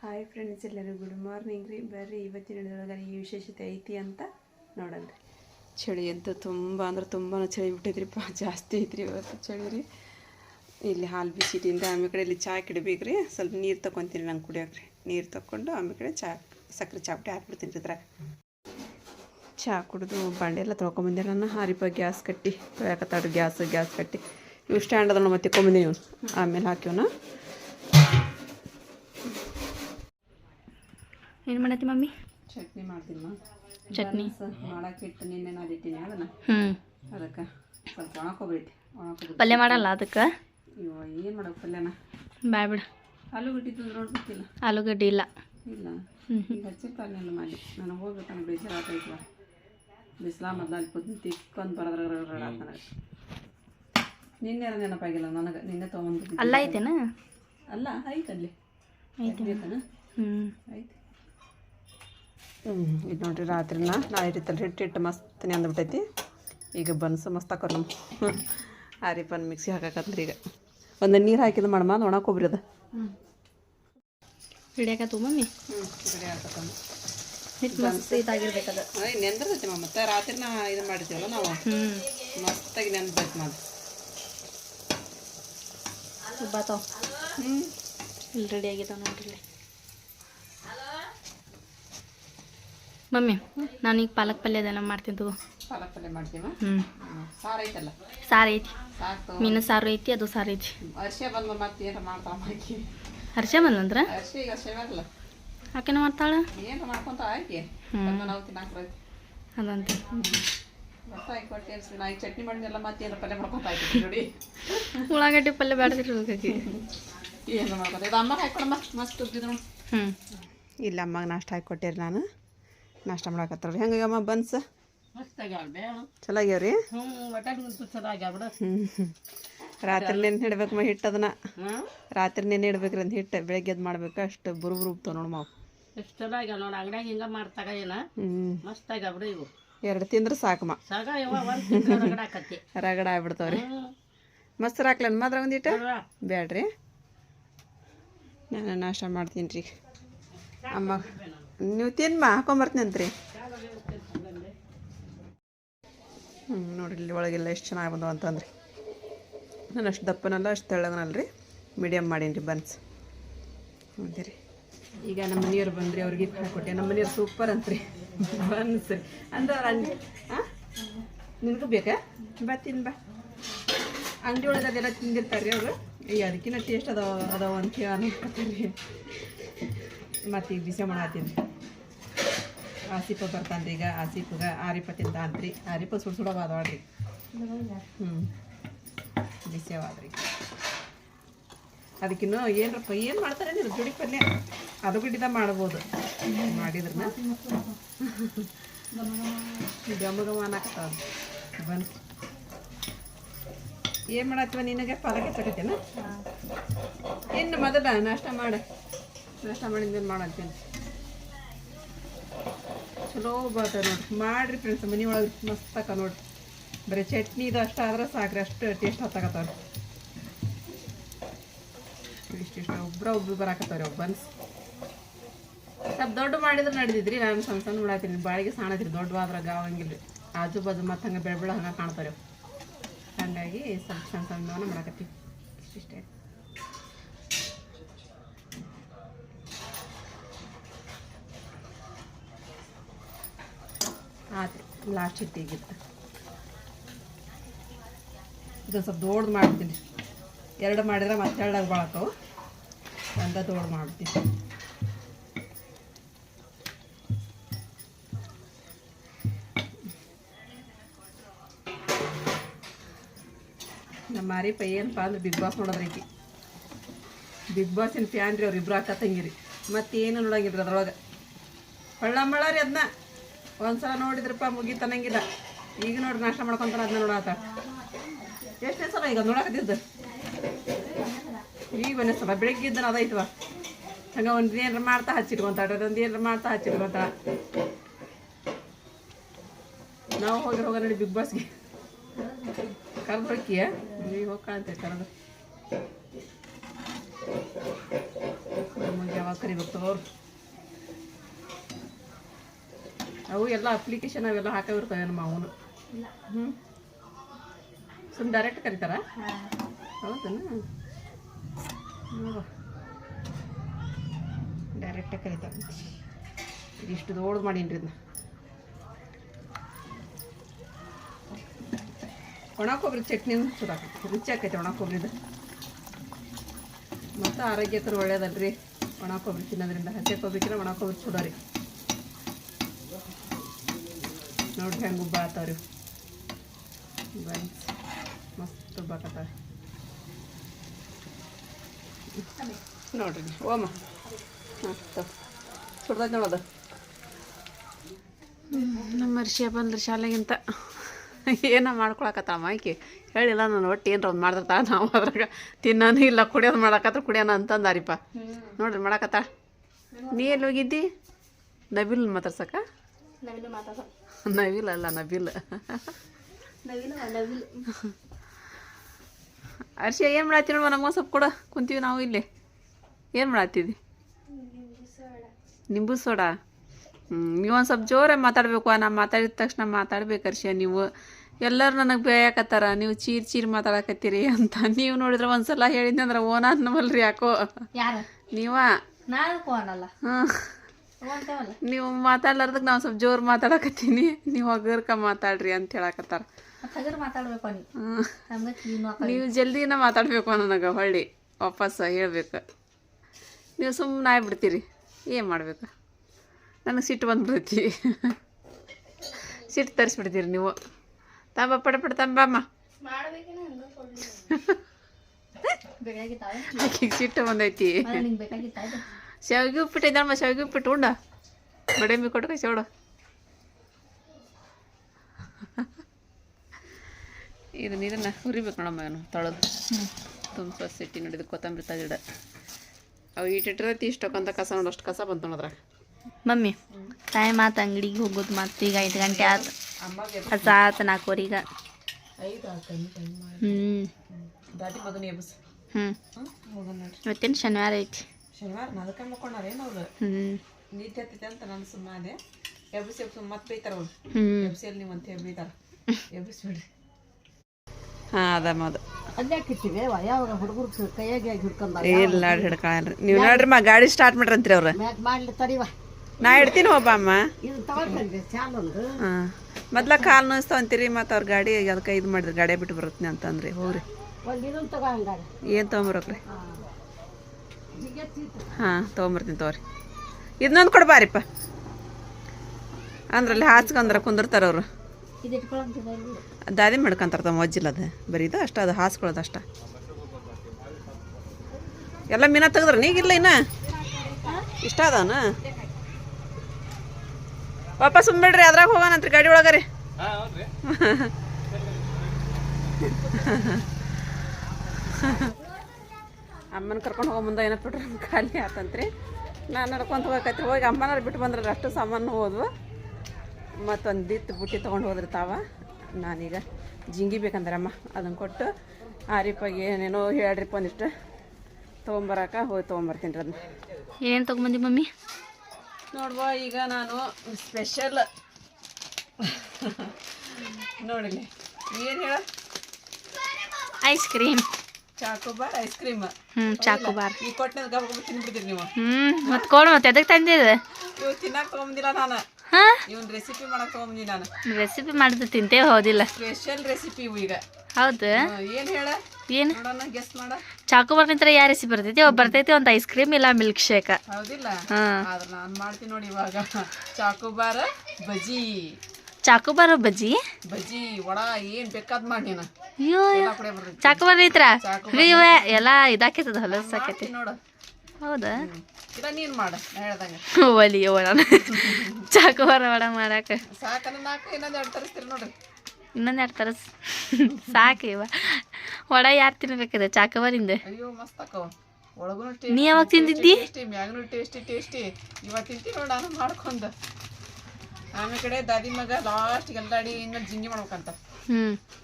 Hi friends ಎಲ್ಲರೂ good morning ರೀ. ಬರ್ರಿ ಇವತ್ತಿನ ಈ ವಿಶೇಷತೆ ಐತಿ ಅಂತ ನೋಡೋಣ ಚಳಿ ಅಂತೂ ತುಂಬ ಅಂದ್ರೆ ತುಂಬಾ ಚಳಿ ಬಿಟ್ಟೈತ್ರಿಪ್ಪ. ಜಾಸ್ತಿ ಐತ್ರಿ ಇವತ್ತು ಚಳಿ ರೀ. ಇಲ್ಲಿ ಹಾಲು ಬಿಸಿಟ್ಟಿಂದ ಆಮೇಲೆ ಕಡೆ ಇಲ್ಲಿ ಚಾಯ್ ಕಿಡಬೇಕು ರೀ. ಸ್ವಲ್ಪ ನೀರು ತೊಗೊಂತೀನಿ ನಂಗೆ ಕುಡಿಯೋಕೆ ರೀ. ನೀರು ತೊಗೊಂಡು ಆಮೇಲೆ ಕಡೆ ಚಾ ಸಕ್ಕರೆ ಚಾಪಟಿ ಹಾಕ್ಬಿಡ್ತೀನಿ ರೀ ಇದ್ರಾಗ ಚಹಾ ಕುಡಿದು ಬಾಂಡೆ ಎಲ್ಲ ತೊಳ್ಕೊಂಬಂದೆ ನಾನು. ಹಾರಿಪ ಗ್ಯಾಸ್ ಕಟ್ಟಿ ತೊಳ್ಯಾಕತ್ತಾಡ್ರಿ ಗ್ಯಾಸ್ ಗ್ಯಾಸ್ ಕಟ್ಟಿ. ಇವು ಸ್ಟ್ಯಾಂಡ್ ಅದನ್ನು ಮತ್ತೆ ತೊಗೊಂಬಂದಿನಿ ಇವನು. ಆಮೇಲೆ ಹಾಕಿವ್ನ ಏನು ಮಾಡತ್ತಿ ಮಮ್ಮಿ? ಚಟ್ನಿ ಮಾಡ್ತೀನಿ ಚಟ್ನಿ? ಮಾಡಕ್ಕೆ ಇಟ್ಟು ನಿನ್ನೆ ನಾದಿಟ್ಟಿನಿ ಅದನ್ನ. ಹ್ಞೂ ಅದಕ್ಕೆ ಸ್ವಲ್ಪ ಒಣ ಕೊಬ್ಬರಿ ಐತಿ ಒಣ ಪಲ್ಯ ಮಾಡಲ್ಲ ಅದಕ್ಕೆ? ಇವ ಏನು ಮಾಡೋಕೆ ಪಲ್ಯನ? ಬ್ಯಾಡ ಬಿಡ. ಆಲೂಗಡ್ಡೆ ತಂದ್ರೆ ನೋಡ್ಬೇಕಿಲ್ಲ ಆಲೂಗಡ್ಡೆ ಇಲ್ಲ. ಇಲ್ಲ. ಹ್ಞೂ ಈಗ ಹಚ್ಚಿರ್ತಾರೆ ನೆಲ್ಲ ಮಾಡಿ. ನನಗೆ ಹೋಗ್ಬೇಕಂದ್ರೆ ಬೇಜಾರಾಗ್ತೈತವ ಬಿಸಿಲ ಮೊದಲು ಅಲ್ಲಿ ಕುದ್ದು ತಿಕ್ಕೊಂದು ಬರೋದ್ರಾಗ ನನಗೆ. ನಿನ್ನೆ ನೆನಪಾಗಿಲ್ಲ ನನಗೆ? ನಿನ್ನೆ ತೊಗೊಂಡು ಅಲ್ಲ ಐತೇನ ಅಲ್ಲ ಐತಲ್ಲಿ ಐತೆ ಹ್ಞೂ ಆಯ್ತು. ಹ್ಞೂ ಇದು ನೋಡ್ರಿ ರಾತ್ರಿನ. ನಾಳೆ ಇರಿತಲ್ಲ ಹಿಟ್ಟು ಹಿಟ್ಟು ಮಸ್ತ್ ಅಂದ್ಬಿಟ್ಟೈತಿ. ಈಗ ಬನ್ಸು ಮಸ್ತ್ ಹಾಕೋರು ನಮ್ಮ ಆರಿಪನ್ ಮಿಕ್ಸಿ ಹಾಕಕತ್ರಿ ಈಗ. ಒಂದು ನೀರು ಹಾಕಿದ ಮಾಡಮ್ಮ ಒಣ ಕೊಬ್ಬರಿ ಅದ. ಹಿಡಿಯಾಕತ್ತು ಮಮ್ಮಿ? ಹಿಟ್ಟು ಮಸ್ತ್ ಇದಾಗಿರ್ಬೇಕದು ನೆಂದಿರ್ತೈತಿ ಮತ್ತೆ ರಾತ್ರಿ ನಾ ಇದು ಮಾಡಿರ್ತೀವಲ್ಲ ನಾವು? ಮಸ್ತಾಗಿ ನೆಂದ್ಬೇಕು ಮಾಡಿ. ಬಾತಾವ್ ಹ್ಞೂ ಇಲ್ಲಿ ರೆಡಿ ಆಗಿದ್ದಾವೆ ನೋಡ್ರಿ ಮಮ್ಮಿ ನಾನೀಗ ಪಾಲಕ್ ಪಲ್ಯ ಅದೆಲ್ಲ ಮಾಡ್ತೀನಿ ತಗೋ. ಪಾಲಕ್ ಪಲ್ಯ ಮಾಡ್ತೀವ ಹ್ಞೂ ಸಾರು ಐತಲ್ಲ? ಸಾರು ಐತಿ. ಮೀನು ಸಾರು ಐತಿ ಅದು ಸಾರು ಐತಿ. ಅರ್ಶೆ ಬಂದಮ್ಮ ಮತ್ತೆ ಏನಾರ ಮಾಡ್ತಾವ ಹಾಕಿ ಹರ್ಷ ಬಂದಂದ್ರ ಅರ್ಶೆ ಈಗ ಅರ್ಶೆ ಬರಲ್ಲ ಆಕೆನ ಮಾಡ್ತಾಳ? ಏನು ಮಾಡ್ಕೊಂತ ಹ್ಞೂ ನಾವು ತಿನ್ನಾಕ ಅದಂತ. ನಾ ಈಗ ಚಟ್ನಿ ಮಾಡಿದ್ನೆಲ್ಲ ಮತ್ತೆ ಏನು ಪಲ್ಯ ಮಾಡ್ಕೊಂತ ಆಯ್ತು ನೋಡಿ. ಉಳ್ಳಾಗಡ್ಡಿ ಪಲ್ಯ ಬೇಡದಿರ್ಬೇಕಾಗಿ ಏನು ಮಾಡ್ಕೊತ ಇದು ಅಮ್ಮ ಹಾಕೊಡಮ್ಮ ಮಸ್ತ್ ಉದ್ದಿದ್ರು ಹ್ಞೂ ಇಲ್ಲ ಅಮ್ಮಗೆ ನಾಷ್ಟ ಹಾಕಿ ನಾನು. ನಾಷ್ಟ ಮಾಡಕತ್ತಾರ ಹೆಂಗಮ್ಮ ಬನ್ಸ? ಚಲೋ ಆಗ್ಯಾವ್ರಿ ಹ್ಞೂ ರಾತ್ರಿ ನೆನೆ ಹಿಡ್ಬೇಕಮ್ಮ ಹಿಟ್ಟು ಅದನ್ನ. ರಾತ್ರಿ ನೆನೆ ಇಡ್ಬೇಕ್ರಿ ಅಂತ ಹಿಟ್ಟು ಬೆಳಗ್ಗೆ ಎದ್ದು ಮಾಡ್ಬೇಕು ಅಷ್ಟು ಬುರು ಬುರು ಉಬ್ತಾವ ನೋಡಿ ಮಾವು. ಎಷ್ಟು ನೋಡಿ ಅಂಗಡಿಯಾಗ ಹಿಂಗೆ ಮಾಡ್ತಾಗ ಏನ? ಹ್ಞೂ ಮಸ್ತ್ ಆಗ್ಯಾವ ಇವು. ಎರಡು ತಿಂದ್ರೆ ಸಾಕಮ್ಮ ರಗಡ ಆಗ್ಬಿಡ್ತಾವ್ರಿ ಮಸ್ತ್ ಮೊಸರು ಹಾಕ್ಲನ್ ಮಾತ್ರ ಒಂದಿಟ್ಟು ಬೇಡ್ರಿ ನಾನು ನಾಷ್ಟ ಮಾಡ್ತೀನಿ ರೀ. ಅಮ್ಮ. ನೀವು ತಿನ್ಮ ಹಾಕೊಂಬರ್ತೀನಿ ಅಂತ್ರಿ ಹ್ಞೂ ನೋಡ್ರಿ ಇಲ್ಲಿ ಒಳಗೆಲ್ಲ ಎಷ್ಟು ಚೆನ್ನಾಗಿ ಬಂದವು ಅಂತಂದ್ರಿ. ನಾನು ಅಷ್ಟು ದಪ್ಪನಲ್ಲ ಅಷ್ಟು ತೆಳ್ಳಗನಲ್ಲ ರೀ ಮೀಡಿಯಮ್ ಮಾಡೀನಿ ರೀ ಬನ್ಸ್. ಹೌದು ರೀ ಈಗ ನಮ್ಮ ಮನೆಯವ್ರು ಬಂದ್ರಿ ಅವ್ರಿಗೆ ಕೊಟ್ಟೆ ನಮ್ಮ ಮನೆಯವ್ರು ಸೂಪರ್ ಅಂತ್ರಿ. ಬನ್ಸ್. ರೀ ಅಂದ್ರೆ ಅವ್ರು ಅಂಗಡಿ ಹಾಂ ನಿನಗೂ ಬೇಕಾ? ಬಾ ತಿನ್ ಬಾ. ಅಂಗಡಿ ಒಳಗೆ ಅದೆಲ್ಲ ತಿಂದಿರ್ತಾರೆ ಅವರು. ಈ ಅದಕ್ಕಿಂತ ಟೇಸ್ಟ್ ಅದಾವ ಅದಾವ ಅಂತ ಹೇಳಿ ಅನ್ಕೊತಾರೆ ಮತ್ತೆ ಈಗ ಬಿಸಿ ಮಾಡತ್ತೀನಿ. ಆಸಿಪ ಬರ್ತಾನ್ರಿ ಈಗ ಆಸಿಪಗ ಆರಿಪ ತಿಂತ ಅಂತ್ರಿ ಆರಿಪ ಸುಡ್ ಸುಡ ಅದಾವ್ರಿ ಹ್ಞೂ ಬಿಸಿ ಅವಾದ್ರಿ ಅದಕ್ಕಿನ್ನೂ ಏನರಪ್ಪ ಏನು ಮಾಡ್ತಾರೆ ನೀವು ಜೋಡಿ ಪಲ್ಯ ಅದು ಬಿಟ್ಟಿದ ಮಾಡ್ಬೋದು. ಮಾಡಿದ್ರನ್ನ ಗಮ ಗಮ ಅನ್ನಾಕ್ತಾವ ಬನ್ ಏನು ಮಾಡತ್ವ ನಿನಗೆ? ಪಾಲಕ್ಕೆ ತಗತ್ತೇನ ಇನ್ನು ಮೊದಲ ನಾಷ್ಟ ಮಾಡ. ನಾಷ್ಟ ಮಾಡಿದ್ಮೇಲೆ ಮಾಡಂತೇನೆ ಚಲೋ ಬರ್ತಾವೆ ನೋಡ್ರಿ ಮಾಡಿರಿ ಫ್ರೆಂಡ್ಸ್ ಮನೆ ಒಳಗೆ ಮಸ್ತ್ ನೋಡಿರಿ ಬರೀ ಚಟ್ನಿ ಇದು ಅಷ್ಟ ಆದ್ರೆ ಸಾಕ್ರಿ, ಅಷ್ಟು ಟೇಸ್ಟ್ ಹತ್ತಾಕತ್ತಾವ್ರಿ. ಇಷ್ಟಿಷ್ಟ ಒಬ್ರ ಒಬ್ರು ಬರಾಕತ್ತವ್ರಿ ಒಬ್ಬ ಬನ್ಸ್ ಸ್ವಲ್ಪ ದೊಡ್ಡ ಮಾಡಿದ್ರೆ ನಡೆದಿದ್ರಿ, ನಾನು ಸಣ್ಣ ಸಣ್ಣ ಮಾಡಾತೀನಿ ಬಾಳಿಗೆ ಸಾಣತ್ರಿ ದೊಡ್ಡವಾದ್ರೆ ಗಾವಂಗಿಲ್ರಿ ಆಜು ಬಾಜು ಮತ್ತು ಹಂಗೆ ಬೆಳೆ ಬೆಳೆ ಹಂಗೆ ಕಾಣ್ತಾವ್ರಿ. ಹಂಗಾಗಿ ಸ್ವಲ್ಪ ಸಣ್ಣ ಸಣ್ಣವನ್ನ ಮಾಡಾಕತ್ತೀವಿ. ಇಷ್ಟೇ. ಆತ್ರಿ ಲಾಸ್ಟ್ ಹಿಟ್ಟಿಗಿತ್ತು ಇದು ಸ್ವಲ್ಪ ದೊಡ್ಡದು ಮಾಡ್ತೀನಿ. ಎರಡು ಮಾಡಿದ್ರೆ ಮತ್ತೆ ಎರಡಾಗ ಬಾಳಕ್ಕವು ಒಂದ ದೊಡ್ಡ ಮಾಡ್ತೀನಿ. ನಮ್ಮ ಮಾರಿಪ್ಪ ಏನಪ್ಪ ಅಂದ್ರೆ ಬಿಗ್ ಬಾಸ್ ನೋಡೋದ್ರಿ ಈಕಿ ಬಿಗ್ ಬಾಸಿನ ಫ್ಯಾನ್ ರೀ ಅವ್ರು ಅಕ್ಕ ತಂಗಿರಿ. ಮತ್ತೇನು ನೋಡಂಗಿಲ್ರಿ ಅದ್ರೊಳಗೆ? ಹೊಳ್ಳ ಮಳ ರೀ ಅದನ್ನ ಒಂದ್ಸಲ ನೋಡಿದ್ರಪ್ಪ ಮುಗಿತನಂಗಿಲ್ಲ ಈಗ ನೋಡಿ ನಾಷ್ಟ ಮಾಡ್ಕೊಂತಾರ ಅದನ್ನ ನೋಡಾತ ಎಷ್ಟೇ ಸಲ ಈಗ ನೋಡಕತ್ತಿದ್ದು ಈಗ ಒಂದೇ ಸಲ ಬೆಳಗ್ಗೆ ಇದ್ದನ ಅದೈತವ ಹಂಗೆ ಒಂದು ಏನಾರ ಮಾಡ್ತಾ ಹಚ್ಚಿಟ್ಕೊಂತಾಳ, ಒಂದು ಏನಾರ ಮಾಡ್ತಾ ಹಚ್ಚಿಟ್ಕೊಂತಾಳ. ನಾವು ಹೋಗಿ ಹೋಗ ನೋಡಿ ಬಿಗ್ ಬಾಸ್ಗೆ. ಕರ್ಬರ್ಕಿಯ ಈಗ ಹೋಗಿ ಕಾಣ್ತೇವೆ ಕರೆದು. ನಮಗೆ ಯಾವಾಗ ಕರಿಬೇಕು ತಗೋರು. ಅವು ಎಲ್ಲ ಅಪ್ಲಿಕೇಶನ್ ಅವೆಲ್ಲ ಹಾಕಿರ್ತವೆ ನಮ್ಮ ಅವನು. ಹ್ಞೂ ಸುಮ್ಮನೆ ಡೈರೆಕ್ಟ್ ಕರೀತಾರ? ಹೌದನ? ಡೈರೆಕ್ಟಾಗಿ ಡೈರೆಕ್ಟೇ ಕರೀತಾರೆ. ಇದಿಷ್ಟು ದೊಡ್ಡ ಮಾಡೀನಿ ಇದನ್ನ ಒಣ ಕೊಬ್ಬರಿ ಚಟ್ನಿ ಆಕೈತಿ. ರುಚಿ ಆಕೈತಿ ಒಣ ಕೊಬ್ಬರಿದು ಮತ್ತು ಆರೋಗ್ಯಕರ ಒಳ್ಳೇದಲ್ರಿ. ಒಣ ಕೊಬ್ಬರಿ ತಿನ್ನೋದ್ರಿಂದ. ಹಸಿ ಕೊಬ್ಬರಿಕಿನ ಒಣ ಕೊಬ್ಬರಿ ಚಲೋ ರೀ. ನೋಡ್ರಿ ಹೆಂಗೆ ಉಬ್ಬ ಆತಾವ್ರಿ. ಬನ್ಸ್ ಮಸ್ತ್ ಉಬ್ಬಾಕತ್ತಾವ ನೋಡ್ರಿ ಓಮ ಹಾಂ ಸುಡ್ದೈತೆ ನೋಡೋದು ನಮ್ಮ ವರ್ಷ ಬಂದ್ರೆ ಶಾಲೆಗಿಂತ ಏನೋ ಮಾಡ್ಕೊಳಕತ್ತಮ್ಮ ಆಕಿ ಹೇಳಿಲ್ಲ ನಾನು ಒಟ್ಟು ಏನರ ಒಂದು ಮಾಡ್ದಿರ್ತಾಳ ನಾವು ಅದ್ರಾಗ. ತಿನ್ನೋನು ಇಲ್ಲ ಕುಡಿಯೋದು ಮಾಡಕತ್ರ ಕುಡಿಯೋಣ ಅಂತಂದಾರಿಪ್ಪ. ನೋಡ್ರಿ ಮಾಡಕತ್ತಾಳ. ನೀ ಎಲ್ಲಿ ಹೋಗಿದ್ದಿ? ನಬಿಲ್ ಮಾತಾಡ್ಸಕ್ಕ? ನವಿಲು ಮಾತಾಡ ನವಿಲ್ ಅಲ್ಲ ನವಿಲ್ ಅರ್ಷ ಏನ್ ಮಾಡತ್ತಿ ನೋಡುವ ನಮಗೊಂದು ಸ್ವಲ್ಪ ಕೊಡ. ಕುಂತೀವಿ ನಾವು ಇಲ್ಲಿ. ಏನು ಮಾಡತ್ತಿದ್ದಿ ನಿಂಬು ಸೋಡಾ. ಹ್ಞೂ ನೀವೊಂದು ಸ್ವಲ್ಪ ಜೋರೇ ಮಾತಾಡಬೇಕು ನಾ ಮಾತಾಡಿದ ತಕ್ಷಣ ಮಾತಾಡ್ಬೇಕು ಅರ್ಷ ನೀವು. ಎಲ್ಲರೂ ನನಗೆ ಬೇಯಕತ್ತಾರ. ನೀವು ಚೀರ್ ಚೀರ್ ಮಾತಾಡಕತ್ತೀರಿ ಅಂತ. ನೀವು ನೋಡಿದ್ರೆ ಒಂದ್ಸಲ ಹೇಳಿದ್ನಂದ್ರೆ ಓನ ಅನ್ನವಲ್ರಿ ಯಾಕೋ. ನೀವ? ನಾನು ನೀವು ಮಾತಾಡ್ಲಾರ್ದಕ್ ನಾವು ಸ್ವಲ್ಪ ಜೋರು ಮಾತಾಡಕತ್ತೀನಿ. ನೀವು ಹಗರ್ಕ ಮಾತಾಡ್ರಿ ಅಂತ ಹೇಳಕತ್ತಾರ. ನೀವು? ಜಲ್ದಿನ ಮಾತಾಡಬೇಕು ನನಗೆ ಹೊಳ್ಳಿ. ವಾಪಸ್ ಹೇಳ್ಬೇಕು. ನೀವು ಸುಮ್ಮನೆ ಆಗ್ಬಿಡ್ತೀರಿ ಏನು ಮಾಡ್ಬೇಕು? ನನಗೆ ಸಿಟ್ಟು ಬಂದ್ಬಿಡ್ತಿ. ಸಿಟ್ಟು ತರಿಸ್ಬಿಡ್ತೀರಿ ನೀವು. ತಂಬ ಪಡ ಪಡ ತಂಬಮ್ಮ ಆಕಿಗೆ ಸಿಟ್ಟು ಬಂದೈತಿ. ಶಾವಿಗೆ ಉಪ್ಪಿಟ್ಟು ಇದ್ದಾಳಮ್ಮ ಶಾವಿಗೆ ಉಪ್ಪಿಟ್ಟು ಉಂಡ ಬಡೇಮಿ ಕೊಟ್ಟು ಕೈ ಇದು ಇದನ್ನ ಇದನ್ನ ಹುರಿಬೇಕು ನೋಡಮ್ಮ ಏನು ತೊಳೆದು ತುಂಬ ಸಿಟ್ಟಿ ನೋಡಿದ ಕೊತ್ತಂಬರಿ ತಗಿಡ ಅವು ಇಟ್ಟಿಟ್ಟಿರತಿ ಇಷ್ಟಕ್ಕಂತ ಕಸ ನೋಡು ಅಷ್ಟು ಕಸ ಬಂತು ನೋಡಿದ್ರೆ ಮಮ್ಮಿ ಟೈಮ್ ಆತು ಅಂಗಡಿಗೆ ಹೋಗೋದು ಮತ್ತೆ ಈಗ ಐದು ಗಂಟೆ ಆತು ಕಸ ಆತ ನಾಲ್ಕುವರೆಗ ಹ್ಞೂ ಹ್ಞೂ ಇವತ್ತೇನು ಶನಿವಾರ ಐತಿ ಶನಿವಾರ ಅದಕ್ಕೆ ಮಕ್ಕೊಂಡಾರೇನು ಅವ್ರು? ನೀತಿ ಹತ್ತೈತೆ ಅಂತ ನಾನು ಸುಮ್ಮನೆ ಎಬ್ಬಿಸಿ ಎಬ್ಬಿಸಿ ಮತ್ತೆ ಬೈತಾರ ಅವ್ರು. ಎಬ್ಬಿಸಿಯಲ್ಲಿ ನೀವು ಅಂತ ಬೈತಾರ ಎಬ್ಬಿಸ್ಬಿಡ್ರಿ. ಹಾಂ ಅದಮ್ಮ ಅದು ಅಲ್ಲಾಕಿಟ್ಟಿವೆ ಯಾವಾಗ ಹುಡುಗರು ಕೈಯಾಗಿ ಹಿಡ್ಕೊಂಡ ಇಲ್ಲ ಹಿಡ್ಕೊಳಲ್ರಿ. ನೀವು ನೋಡ್ರಿ ಮಾ ಗಾಡಿ ಸ್ಟಾರ್ಟ್ ಮಾಡ್ರಿ ಅಂತ್ರಿ ಅವ್ರ ಮಾಡ್ಲಿ ತಡಿವ ನಾ ಇಡ್ತೀನಿ ಒಬ್ಬ ಅಮ್ಮ. ಹಾಂ. ಮೊದ್ಲ ಕಾಲು ನೋಯಿಸ್ತಾವ ಅಂತೀರಿ ಮತ್ತು ಅವ್ರ ಗಾಡಿ ಅದಕ್ಕೆ ಇದು ಮಾಡಿದ್ರಿ ಗಾಡಿ ಬಿಟ್ಟು ಬರುತ್ತೆ ಅಂತಂದ್ರಿ ಹೋಗ್ರಿ. ಏನ್ ಇದನ್ನ ತಗೋ ಹಂಗಾರೆ. ಏನು ತೊಗೊಂಬರ್ಬೇಕ್ರಿ ಹಾಂ, ತೊಗೊಂಬರ್ತೀನಿ ತಗೋರಿ. ಇದನ್ನೊಂದು ಕೊಡ್ಬಾರಿಪ್ಪ ಅಂದ್ರಲ್ಲಿ ಹಾಸ್ಕೊಂಡ್ರೆ ಕುಂದಿರ್ತಾರೆ ಅವರು. ದಾದಿ ಮಾಡ್ಕೊಂತಾರ ತಮ್ಮ ಅಜ್ಜಿಲ್ಲ ಅದು. ಬರೀ ಇದು ಅಷ್ಟ, ಅದು ಹಾಸ್ಕೊಳ್ಳೋದು ಅಷ್ಟ. ಎಲ್ಲ ಮೀನ ತೆಗೆದ್ರೆ ನೀಗಿಲ್ಲ ಇನ್ನ? ಇಷ್ಟ ಅದಾನ? ವಾಪಸ್ ಸುಮ್ಬಿಡ್ರಿ ಅದ್ರಾಗ ಹೋಗೋಣಂತ್ರಿ ಗಾಡಿ ಒಳಗರಿ ಅಮ್ಮನ ಕರ್ಕೊಂಡು ಹೋಗೋ ಮುಂದೆ ಏನೋ ಪೆಟ್ರೋಲ್ ಖಾಲಿ ಆತಂತ್ರಿ. ನಾನು ನಡ್ಕೊಂತ ಹೋಗಕತ್ರಿ. ಹೋಗಿ ಅಮ್ಮನವ್ರು ಬಿಟ್ಟು ಬಂದ್ರೆ ಅಷ್ಟು ಸಾಮಾನು ಹೋದ್ವು. ಮತ್ತೊಂದು ದಿತ್ತು ಬುಟ್ಟಿ ತೊಗೊಂಡು ಹೋದ್ರಿ ತಾವ. ನಾನೀಗ ಜಿಂಗಿ ಬೇಕಂದ್ರೆ ಅಮ್ಮ ಅದನ್ನು ಕೊಟ್ಟು ಆರಿಪಾಗಿ ಏನೇನೋ ಹೇಳ್ರಿಪ್ಪ ಒಂದಿಷ್ಟು. ತೊಗೊಂಬರಾಕ ಹೋಗಿ ತೊಗೊಂಬರ್ತೀನಿ ರೀ ಅದನ್ನ ಏನೇನು ತೊಗೊಂಬಂದಿ ಮಮ್ಮಿ? ನೋಡುವ ಈಗ ನಾನು ಸ್ಪೆಷಲ್ ನೋಡಿಲಿ ಏನು ಹೇಳ? Ice cream chocobar ice cream ಹ್ಞೂ ಚಾಕೋಬಾರ್. ಈ ಕೊಟ್ಟಿನ ಗಬ ಗಬ ತಿನ್ಬಿಡ್ತೀರಿ ನೀವು. ಹ್ಞೂ ಮತ್ತೆ ಕೊಡು ಮತ್ತೆ ಎದಕ್ಕೆ ತಂದಿದೆ? ಇವು ತಿನ್ನಕ್ಕೆ ತೊಗೊಂಬಂದಿಲ್ಲ ನಾನು. ಹಾಂ? ಇವನ್ ರೆಸಿಪಿ ಮಾಡಕ್ಕೆ ತೊಗೊಂಬಂದಿ ನಾನು. ರೆಸಿಪಿ ಮಾಡಿದ್ರೆ ತಿಂತೇವೆ ಹೋದಿಲ್ಲ. ಸ್ಪೆಷಲ್ ರೆಸಿಪಿ ಇವು ಈಗ. ಹೌದು. ಏನು ಹೇಳ? ಏನು? ನೋಡೋಣ ಗೆಸ್ ಮಾಡ. ಚಾಕೋಬಾರ್ ನಿಂತರ ಯಾವ ರೆಸಿಪಿ ಬರ್ತೈತಿ? ಒಬ್ಬ ಬರ್ತೈತಿ ಒಂದು ಐಸ್ ಕ್ರೀಮ್ ಇಲ್ಲ ಮಿಲ್ಕ್ ಶೇಕ್ ಹೌದಿಲ್ಲ. ಆದ್ರೆ ನಾನು ಮಾಡ್ತೀನಿ ನೋಡಿ ಇವಾಗ. ಚಾಕೋಬಾರ್ ಬಜಿ. ಚಾಕೋಬಾರ್ ಬಜ್ಜಿ? ಬಜ್ಜಿ ವಡ ಏನ್ ಬೇಕಾದ್ ಮಾಡಿ ಅಯ್ಯೋ ಚಾಕೋಬಾರ್ ಐತ್ರ ಚಾಕೋಬಾರ್ ಎಲ್ಲ ಇದಾಕೈತದ ಹೊಲಸಾಕೈತಿ ನೋಡು. ಹೌದಾ? ನೀನ್ ಮಾಡ ನಾನು ಚಾಕೋಬಾರ ವಡ ಮಾಡಾಕ. ಇನ್ನೊಂದು ಎರಡು ತರಿಸ್ತೀರಿ ನೋಡ್ರಿ ಇನ್ನೊಂದು ಎರಡು ತರ ಸಾಕು ಇವ. ವಡ ಯಾರು ತಿನ್ಬೇಕದ ಚಾಕುವಾರಿಂದ ನೀ ಯಾವಾಗ ತಿಂದಿದ್ದಿ? ಟೇಸ್ಟಿ ಮ್ಯಾಗನು ಟೇಸ್ಟಿ ಟೇಸ್ಟಿ ಇವಾಗ ತಿಂತೀನಿ ನೋಡಿ ಮಾಡ್ಕೊಂಡ. ಆಮೇಲೆ ಕಡೆ ದಾದಿ ಮಗ ಲಾಸ್ಟ್ ಎಲ್ಲಾಡಿ ಇನ್ನು ಜಿಂಗಿ ಮಾಡ್ಬೇಕಂತ.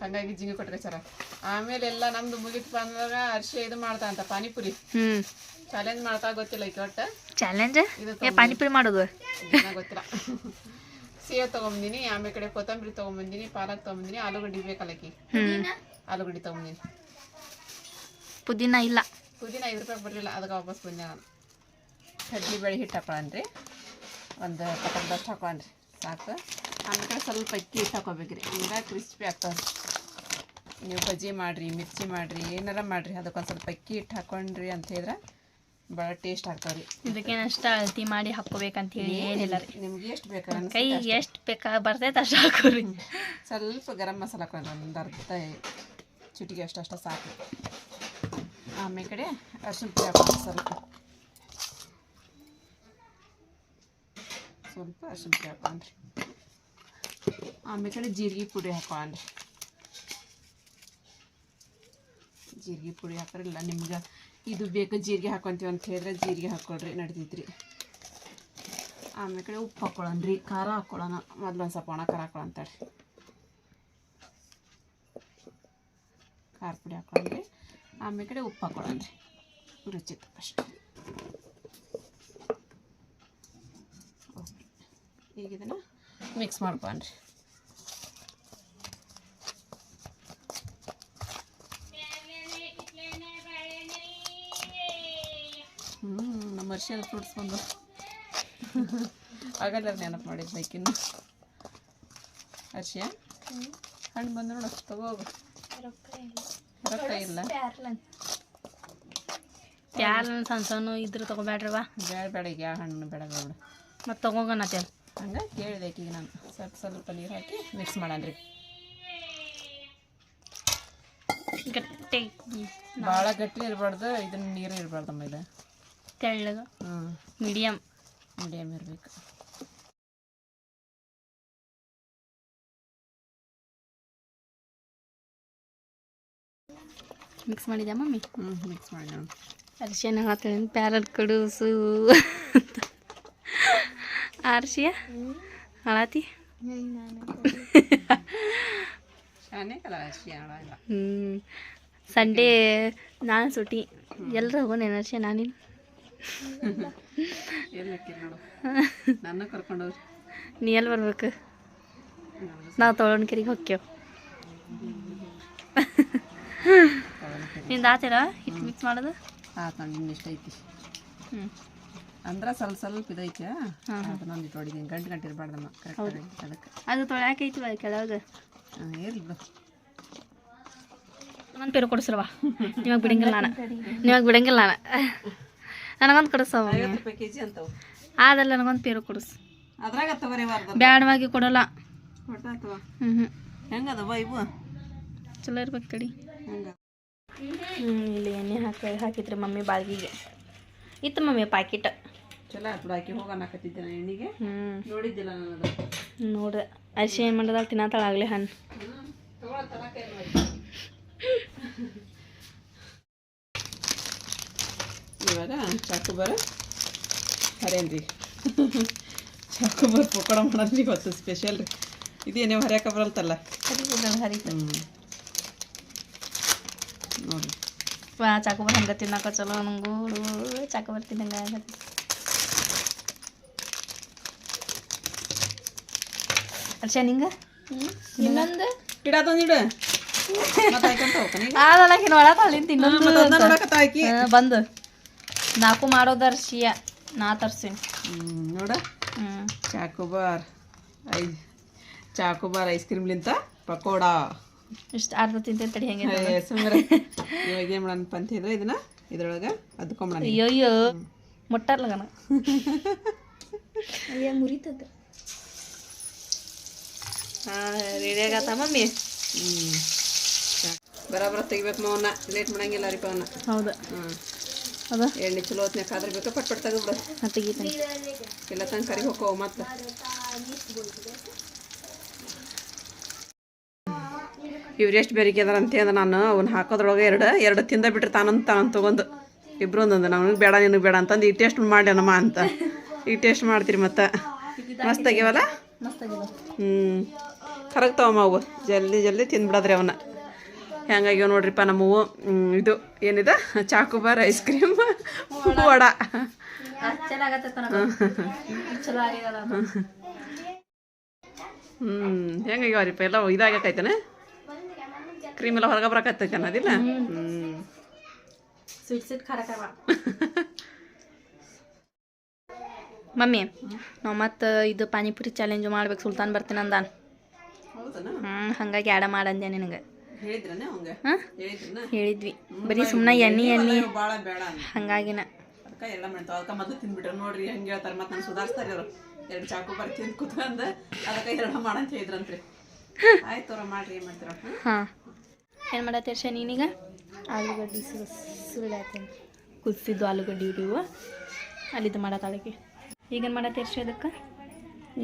ಹಂಗಾಗಿ ಜಿಂಗಿ ಕೊಟ್ಕೊಚಾರ ಆಮೇಲೆ ಎಲ್ಲ ನಮ್ದು ಮುಗಿತಪ್ಪ ಅಂದಾಗ ಅರ್ಶಿ ಇದು ಮಾಡ್ತಾ ಅಂತ ಪಾನಿಪುರಿ. ಚಾಲೆಂಜ್ ಮಾಡ್ತಾ ಗೊತ್ತಿಲ್ಲ ಈಗ ಒಟ್ಟ. ಚಾಲೆಂಜ್ ಪಾನಿಪುರಿ ಮಾಡೋದು? ಗೊತ್ತಿಲ್ಲ. ಸೇವ್ ತಗೊಂಬಂದಿನಿ ಆಮೇಲೆ ಕಡೆ ಕೊತ್ತಂಬರಿ ತಗೊಂಬಂದಿನಿ ಪಾಲಕ್ ತಗೊಂಬಂದಿನಿ ಆಲೂಗಡ್ಡಿ ಬೇಕಲ್ಲಕ್ಕಿ ಆಲೂಗಡ್ಡಿ ತಗೊಂಬಂದಿನಿ. ಪುದೀನ ಇಲ್ಲ. ಪುದೀನ ಐದು ರೂಪಾಯಿ ಬರಲಿಲ್ಲ ಅದಕ್ಕೆ ವಾಪಸ್ ಬಂದೆ ನಾನು. ಕಡ್ಲಿ ಬೇಳೆ ಹಿಟ್ಟು ಹಾಕೊಳ್ಳನ್ರಿ ಒಂದು ಪಟಕ್ದಷ್ಟು ಹಾಕೊಳ್ಳನ್ರಿ ಸಾಕು. ಆಮೇಲೆ ಸ್ವಲ್ಪ ಅಕ್ಕಿ ಹಿಟ್ಟು ಹಾಕೋಬೇಕ್ರಿ ಹಂಗೆ ಕ್ರಿಸ್ಪಿ ಆಗ್ತದೆ. ನೀವು ಬಜ್ಜಿ ಮಾಡಿರಿ ಮಿರ್ಚಿ ಮಾಡಿರಿ ಏನಾರ ಮಾಡಿರಿ. ಅದಕ್ಕೊಂದು ಸ್ವಲ್ಪ ಅಕ್ಕಿ ಹಿಟ್ಟು ಹಾಕೊಂಡ್ರಿ ಅಂತ ಹೇಳಿದ್ರೆ ಭಾಳ ಟೇಸ್ಟ್ ಆಗ್ತಾವೆ ರೀ ಅಷ್ಟು ಅಳತಿ ಮಾಡಿ ಹಾಕೋಬೇಕಂತ ಹೇಳಿ ಏನಿಲ್ಲ ರೀ. ನಿಮ್ಗೆ ಎಷ್ಟು ಬೇಕಾ ಕೈ ಎಷ್ಟು ಬೇಕಾ ಬರ್ತೈತೆ ಅಷ್ಟು ಹಾಕೋರಿ. ಸ್ವಲ್ಪ ಗರಂ ಮಸಾಲ ಹಾಕೋಣ ಒಂದು ಅರ್ಧ ಚುಟಿಗೆ ಅಷ್ಟು ಅಷ್ಟು ಸಾಕು. ಆಮೇಲೆ ಕಡೆ ಅರ್ಶಿನ ಪುಡಿ ಸ್ವಲ್ಪ. ಸ್ವಲ್ಪ ಶುಂಠಿ ಹಾಕೊಂಡ್ರಿ ಆಮೇಲೆ ಜೀರಿಗೆ ಪುಡಿ ಹಾಕೊಂಡ್ರಿ ಜೀರಿಗೆ ಪುಡಿ ಹಾಕೋರಿಲ್ಲ ನಿಮ್ಗೆ ಇದು ಬೇಕು ಜೀರಿಗೆ ಹಾಕೊಂತೀವಿ ಅಂತ ಹೇಳಿದ್ರೆ ಜೀರಿಗೆ ಹಾಕೊಳ್ರಿ ನಡೆದಿದ್ರಿ ಆಮೇಲೆ ಕಡೆ ಉಪ್ಪು ಹಾಕೊಳ್ಳೋಣ್ರಿ ಖಾರ ಹಾಕೊಳ್ಳೋಣ ಮೊದ್ಲು ಒಂದು ಸ್ವಲ್ಪ ಒಣ ಖಾರ ಹಾಕೊಳ್ಳಂತಾಳೆ ಖಾರ ಪುಡಿ ಹಾಕೊಳ್ಳೋಣ್ರಿ ಆಮೇಲೆ ಕಡೆ ಉಪ್ಪು ಹಾಕೊಳ್ಳೋಣ್ರಿ ರುಚಿ ಅಷ್ಟು ಈಗ ಇದನ್ನು ಮಿಕ್ಸ್ ಮಾಡ್ಕೊಂಡ್ರಿ ಹ್ಞೂ ನಮ್ಮ ಫ್ರೂಟ್ಸ್ ಬಂದು. ಆಗಲ್ಲ ನೆನಪು ಮಾಡಿದ್ದು ಬೈಕಿನ್ನು ಅರ್ಶಿಯ ಹಣ್ಣು ಬಂದು ನೋಡು ತಗೋಗು ರೊಕ್ಕ ಇಲ್ಲ. ಯಾರು ಸಣ್ಣ ಸಣ್ಣ ಇದ್ರೆ ತಗೋಬೇಡ್ರವ ಬೇಡ ಬೇಡ ಈಗ ಯಾವ ಹಣ್ಣು ಬೇಡ ಬೇಡ. ಮತ್ತೆ ತಗೋಗನತ್ತೇಳಿ ಹಂಗೆ ಕೇಳಿದೆ ಈಗ ನಾನು ಸ್ವಲ್ಪ ಸ್ವಲ್ಪ ನೀರು ಹಾಕಿ ಮಿಕ್ಸ್ ಮಾಡಣ್ರಿ ಗಟ್ಟಿ. ಭಾಳ ಗಟ್ಟಿ ಇರಬಾರ್ದು ಇದನ್ನ ನೀರು ಇರಬಾರ್ದಮ್ಮ ಇದು ತೆಳ್ಳಗ ಹ್ಞೂ ಮೀಡಿಯಮ್ ಮೀಡಿಯಮ್ ಇರಬೇಕು. ಮಿಕ್ಸ್ ಮಾಡಿದ್ಯಾ ಮಮ್ಮಿ? ಹ್ಞೂ ಮಿಕ್ಸ್ ಮಾಡಿ ನೋಡಿ ಅರಿಶಿನ ಹಾಕ್ತೇನೆ ಪ್ಯಾರಲ್ ಕಡುಸು ಅರಿಶಿಯ ಹಳತಿ ಶಾನೆ ಕಲ ಅರ್ಶಿ ಹಾಳ ಇಲ್ಲ. ಹ್ಞೂ ಸಂಡೇ ನಾನು ಸುಟಿ. ಎಲ್ಲರೂ ಹೋಗೋಣ ಅರಿಶಿಯ ನಾನಿನ್? ನೀ ಎಲ್ಲಿ ಬರ್ಬೇಕು? ನಾವು ತೊಗೊಳೋಣ್ಕೆರಿಗೆ ಹೊಕ್ಕೇವು ನಿಂದು ಆತೀರಾ ಹಿಟ್ಟು ಮಿಕ್ಸ್ ಮಾಡೋದು? ಆತು ನೋಡಿ ಇನ್ನು ಇಷ್ಟ ಐತಿ. ಹ್ಞೂ ಅಂದ್ರೆ ಸ್ವಲ್ಪ ಸ್ವಲ್ಪ ಇದೈತೆ. ಅದನ್ನೊಂದು ಇಟ್ಟು ಹೊಡಿದೀನಿ ಗಂಟು ಗಂಟೆ ಇರಬಾರ್ದಮ್ಮ ಕರೆಕ್ಟಾಗಿ ಅದಕ್ಕೆ. ಅದು ತೊಳ್ಯಾಕೈತಿ ಕೆಳಗೆ? ಹಾಂ ಇರ್ಲಿ ಬಿಡು. ಒಂದು ಪೇರು ಕೊಡಿಸ್ರವ ನಿಮಗೆ ಬಿಡಂಗಿಲ್ಲ ನಾನು. ನಿಮಗೆ ಬಿಡಂಗಿಲ್ಲ ನಾನು. ನನಗೊಂದು ಕೊಡಿಸವ ಕೆ ಜಿ ಅಂತವು. ಆದಲ್ಲ ನನಗೊಂದು ಪೇರು ಕೊಡಿಸು. ಅದ್ರಾಗ ತಗೋರಿವಾರ್ದ ಬ್ಯಾಡವಾಗಿ ಕೊಡಲ್ಲ. ಹೊಟ್ಟಾತವ ಹ್ಞೂ ಹ್ಞೂ ಹೆಂಗದವ ಇವು? ಚಲೋ ಇರ್ಬೇಕು ಕಡಿ ಹ್ಞೂ ಇಲ್ಲಿ ಎಣ್ಣೆ ಹಾಕಿ ಹಾಕಿದ್ರಿ ಮಮ್ಮಿ ಬಾಳ್ಗಿಗೆ. ಇತ್ತು ಮಮ್ಮಿ ಪ್ಯಾಕೆಟ್ ಚಲೋ ಆಯ್ತು ಬಿಡು ಆಕಿ ಹೋಗೋಣ ಹಾಕತ್ತಿದ್ದೆ ನಾನು ಎಣ್ಣಿಗೆ ಹ್ಞೂ ನೋಡಿದ್ದಿಲ್ಲ ನಾನು ಅದು ನೋಡ್ದೆ ಅರಿಶಿ ಏನು ಮಾಡೋದಾಗ ತಿನ್ನತ್ತಾಳಾಗಲಿ ಹಣ್ಣು. ಇವಾಗ ಚಾಕುಬಾರ ಹರೇನ್ರಿ? ಚಾಕುಬಾರ್ ಪಕೋಡ ಮಾಡೋದ್ರಿ ಇವತ್ತು ಸ್ಪೆಷಲ್ ರೀ. ಇದೇನೇ ಹರಿಯಾಕ ಬರಲ್ತಲ್ಲ ಹರಿ. ನೋಡಿರಿ. ಚಾಕು ಚಾಕೋಬಾರ್ ಹಂಗೆ ತಿನ್ನಕ ಚಲೋ ನಂಗೂ. ಚಾಕೋಬಾರ್ ತಿನ್ನಂಗ ಅರ್ಷ ನಿಂಗ? ಇನ್ನೊಂದು? ಗಿಡ ತಂದಿಡು ಆಯ್ಕಂತ ಹೋಗ್ತಾನೆ ಆದಲ್ಲ ಒಳ ತಳಿಂತ ಇನ್ನೊಂದು ಬಂದು. ನಾಕು ಮಾಡೋದು ಅರ್ಶಿಯ ನಾ ತರ್ಸೀನಿ ಹ್ಞೂ ನೋಡ. ಹ್ಞೂ ಚಾಕೋಬಾರ್ ಐ ಚಾಕೋಬಾರ್ ಐಸ್ ಕ್ರೀಮ್ಲಿಂತ ಪಕೋಡ. ಇಷ್ಟು ಅರ್ಧ ತಿಂತೇನೆ ತಡಿ ಹೆಂಗೆ ಸುಮ್ಮನೆ. ಇವಾಗ ಏನು ಮಾಡಣಪ್ಪ ಅಂತ ಹೇಳಿದ್ರೆ ಇದನ್ನ ಇದ್ರೊಳಗೆ ಅದ್ಕೊಂಬಿಡಣ ಅಯ್ಯೋ ಅಯ್ಯೋ ಮುಟ್ಟಾರ್ಲಗನ ಅಯ್ಯ ಮುರಿತದ ಹಾಂ ರೆಡಿ ಆಗತ್ತ ಮಮ್ಮಿ? ಹ್ಞೂ ಬರಾಬರ ತೆಗಿಬೇಕು ಮಾವನ್ನ ಲೇಟ್ ಮಾಡಂಗಿಲ್ಲ ರೀ ಅವನ್ನ ಹೌದಾ. ಹ್ಞೂ ಅದ? ಎಣ್ಣೆ ಚಲೋ ಹೊತ್ನ್ಯಾಗ ಕಾದ್ರಬೇಕು ಪಟ್ ಪಟ್ ತೆಗೆದ್ಬಿಡು ನಾ ತೆಗಿತೀನಿ ಇಲ್ಲ ತಂಗ ಕರಿ ಹೋಗೋವು ಮತ್ತೆ. ಇವ್ರು ಎಷ್ಟು ಬೇರಿಕೆ ಅದಾರ ನಾನು. ಅವ್ನು ಹಾಕೋದ್ರೊಳಗೆ ಎರಡು ಎರಡು ತಿಂದ ಬಿಟ್ಟರೆ ತಾನಂತ ತಾನು ತೊಗೊಂಡು. ಇಬ್ರು ಒಂದೊಂದು. ನನಗೆ ಬೇಡ ನಿನಗೆ ಬೇಡ ಅಂತಂದು ಈ ಟೇಸ್ಟ್ ಮಾಡ್ಯಾನಮ್ಮ ಅಂತ. ಈ ಟೇಸ್ಟ್ ಮಾಡ್ತೀರಿ ಮತ್ತೆ. ಮಸ್ತ್ ಆಗ್ಯಾವಲ್ಲ ಹ್ಞೂ ಕರಗ್ತಾವಮ್ಮ ಅವು ಜಲ್ದಿ ಜಲ್ದಿ ತಿಂದ್ಬಿಡದ್ರಿ ಅವನ್ನ ಹೆಂಗಾಗ್ಯಾವ ನೋಡ್ರಿಪ್ಪ ನಮ್ಮವು ಇದು ಏನಿದೆ? Chocobar ice cream vada. ಹ್ಞೂ ಹೆಂಗಾಗ್ಯಾವರಿಪ್ಪ ಎಲ್ಲ ಇದಾಗೈತೇನೆ ಕ್ರೀಮ್ ಎಲ್ಲ ಹೊರಗೆ ಬರಕತ್ತೈತೆ ಅನ್ನೋದಿಲ್ಲ ಹ್ಞೂ ಮಮ್ಮಿ ನಾವು ಮತ್ತೆ ಇದು ಪಾನಿಪುರಿ ಚಾಲೆಂಜ್ ಮಾಡ್ಬೇಕು ಸುಲ್ತಾನ್ ಬರ್ತೀನಿ ಅಂದಾನ ಹಾಗಾಗಿ ಆಡ ಮಾಡಂದೆ ನಿನಗೆ. ಹೇಳಿದ್ವಿ. ಬರೀ ಸುಮ್ಮನೆ ಎಣ್ಣೆ ಎಣ್ಣೆ ಹಂಗಾಗಿನ. ಅದಕ್ಕೆ ಎಲ್ಲ ಮಾಡ್ತಾವ. ಅದಕ್ಕೆ ನೋಡ್ರಿ ಹೆಂಗೆ ಹೇಳ್ತಾರೆ ಮತ್ತೆ ನಾನು ಸುಧಾರಿಸ್ತಾರೆ ಅವರು ಎರಡು ಚಾಕು ಬರ್ ತಿಂದು ಕುತ್ಕೊಂಡ್ ಅದಕ್ಕೆ ಎರಡು ಮಾಡಂತ ಹೇಳಿದ್ರಂತ್ರಿ. ಆಯ್ತು ಅವ್ರ ಮಾಡ್ರಿ ಏನು ಮಾಡ್ತೀರ? ಹಾಂ? ಏನು ಮಾಡತ್ತೀರ ಶ ನೀನೀಗ? ಆಲೂಗಡ್ಡೆ ಸುಳ್ಳಾತೀನಿ ಕುದಿಸಿದ್ದು ಆಲೂಗಡ್ಡಿ ಇವು ಅಲ್ಲಿದ್ದು ಮಾಡತ್ತಾಳಕ್ಕೆ ಈಗ ಏನು ಶ ಇದಕ್ಕೆ